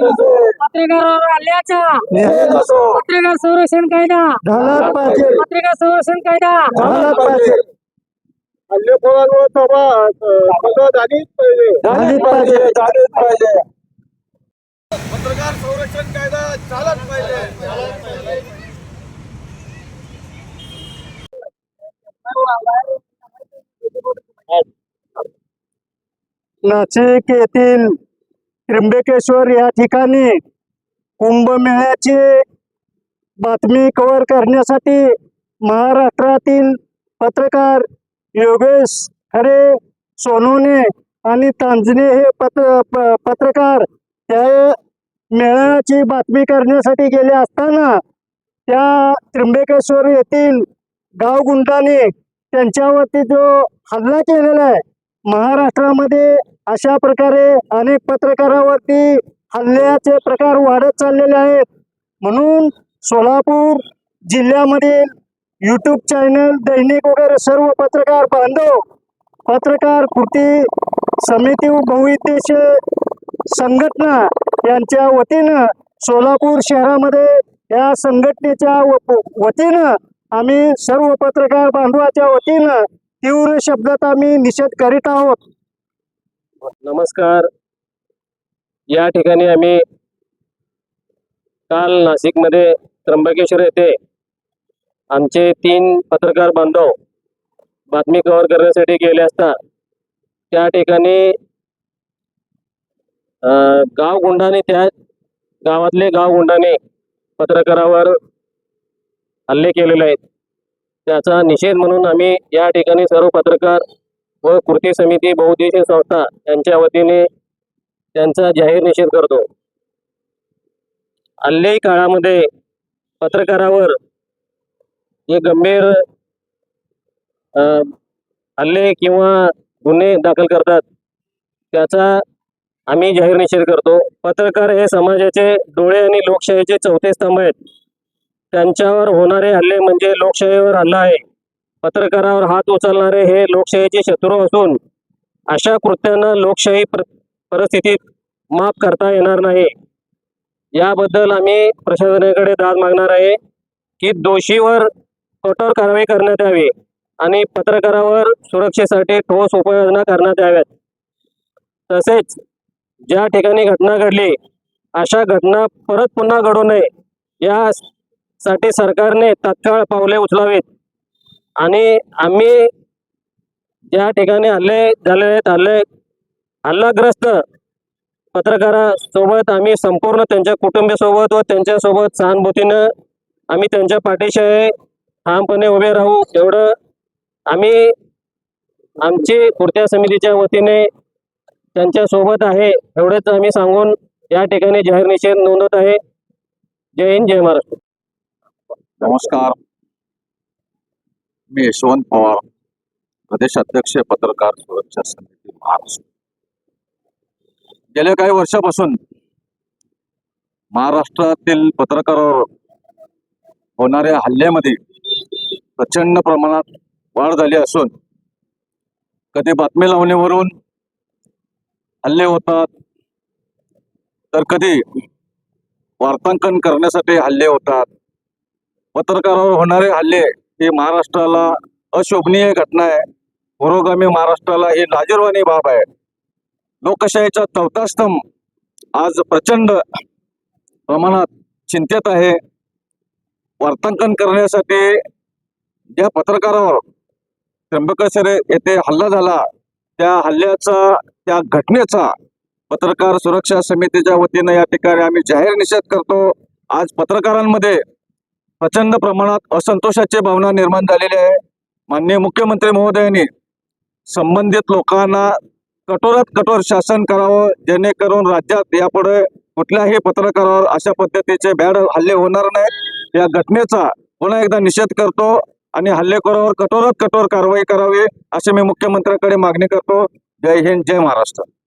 हल्ल्याचा. असो पत्रकार संरक्षण कायदा. झालाच पाहिजे. पत्रकार संरक्षण कायदा. झालाच पाहिजे. हल्लेखोरांवर सभा सभा झालीच पाहिजे. झालीच पाहिजे. झालीच पाहिजे. पत्रकार संरक्षण कायदा झालाच पाहिजे. नाशिक येथील त्र्यंबकेश्वर या ठिकाणी कुंभमेळ्याची बातमी कव्हर करण्यासाठी महाराष्ट्रातील पत्रकार योगेश हरे सोनवणे आणि तांजने हे पत्र प- पत्रकार त्या मेळ्याची बातमी करण्यासाठी गेले असताना त्या त्र्यंबकेश्वर येथील गावगुंडाने त्यांच्यावरती जो हल्ला केलेला आहे महाराष्ट्रामध्ये अशा प्रकारे अनेक पत्रकारावरती हल्ल्याचे प्रकार वाढत चाललेले आहेत. म्हणून सोलापूर जिल्ह्यामधील यूट्यूब चॅनल दैनिक वगैरे सर्व पत्रकार बांधव पत्रकार कृती समिती व संघटना यांच्या वतीनं सोलापूर शहरामध्ये या संघटनेच्या व- वतीनं आम्ही सर्व पत्रकार बांधवाच्या वतीनं तीव्र शब्दात आम्ही निषेध करीत आहोत. नमस्कार. या ठिकाणी आम्ही काल नाशिकमध्ये त्र्यंबकेश्वर येथे आमचे तीन पत्रकार बांधव बातमी कव्हर करण्यासाठी गेले असता त्या ठिकाणी गावगुंडाने त्या गावातले गावगुंडाने पत्रकारावर हल्ले केलेले आहेत. त्याचा निषेध म्हणून आम्ही या ठिकाणी सर्व पत्रकार व कृती समिती बहुद्देशीय संस्था यांच्या वतीने त्यांचा जाहीर निषेध करतो. हल्ले काळामध्ये पत्रकारावर जे गंभीर हल्ले किंवा गुन्हे दाखल करतात त्याचा आम्ही जाहीर निषेध करतो. पत्रकार हे समाजाचे डोळे आणि लोकशाहीचे चौथे स्तंभ आहेत. त्यांच्यावर होणारे हल्ले म्हणजे लोकशाहीवर हल्ला आहे. पत्रकारावर हात उचलणारे हे लोकशाहीचे शत्रू असून अशा कृत्यांना लोकशाही प्र परिस्थितीत माफ करता येणार नाही. याबद्दल आम्ही प्रशासनाकडे दाद मागणार आहे की दोषीवर कठोर कारवाई करण्यात यावी आणि पत्रकारावर सुरक्षेसाठी ठोस उपाययोजना करण्यात याव्यात. तसेच ज्या ठिकाणी घटना घडली अशा घटना परत पुन्हा घडू नये यासाठी सरकारने तात्काळ पावले उचलावीत. आणि आम्ही ज्या ठिकाणी हल्ले झाले आहेत हल्ले हल्लाग्रस्त पत्रकारासोबत आम्ही संपूर्ण त्यांच्या कुटुंबियासोबत व त्यांच्यासोबत सहानुभूतीनं आम्ही त्यांच्या पाठीशी आहे ठामपणे उभे राहू. एवढं आम्ही आमची पुरत्या समितीच्या वतीने त्यांच्यासोबत आहे एवढंच आम्ही सांगून या ठिकाणी जाहीर निषेध नोंदवत आहे. जय हिंद जय महाराष्ट्र. नमस्कार. मी यशवंत पवार प्रदेश अध्यक्ष पत्रकार सुरक्षा समिती महाराष्ट्र. गेल्या काही वर्षापासून महाराष्ट्रातील पत्रकारावर होणाऱ्या हल्ल्यामध्ये प्रचंड प्रमाणात वाढ झाली असून कधी बातमी लावण्यावरून हल्ले होतात तर कधी वार्तांकन करण्यासाठी हल्ले होतात. पत्रकारावर होणारे हल्ले ही महाराष्ट्राला अशोभनीय घटना आहे. पुरोगामी महाराष्ट्राला ही लाजीरवाणी बाब आहे. लोकशाहीचा चौथा स्तंभ आज प्रचंड प्रमाणात चिंतेत आहे. वार्तांकन करण्यासाठी ज्या पत्रकारावर त्र्यंबकेश्वर येथे हल्ला झाला त्या हल्ल्याचा त्या घटनेचा पत्रकार सुरक्षा समितीच्या वतीनं या ठिकाणी आम्ही जाहीर निषेध करतो. आज पत्रकारांमध्ये प्रचंड प्रमाणात असंतोषाची भावना निर्माण झालेली आहे. माननीय मुख्यमंत्री महोदयांनी संबंधित लोकांना कठोरात कठोर शासन करावं जेणेकरून राज्यात यापुढे कुठल्याही पत्रकारावर अशा पद्धतीचे बॅड हल्ले होणार नाहीत. या घटनेचा पुन्हा एकदा निषेध करतो आणि हल्लेखोरावर कठोरात कठोर कारवाई करावी अशी मी मुख्यमंत्र्यांकडे मागणी करतो. जय हिंद जय महाराष्ट्र.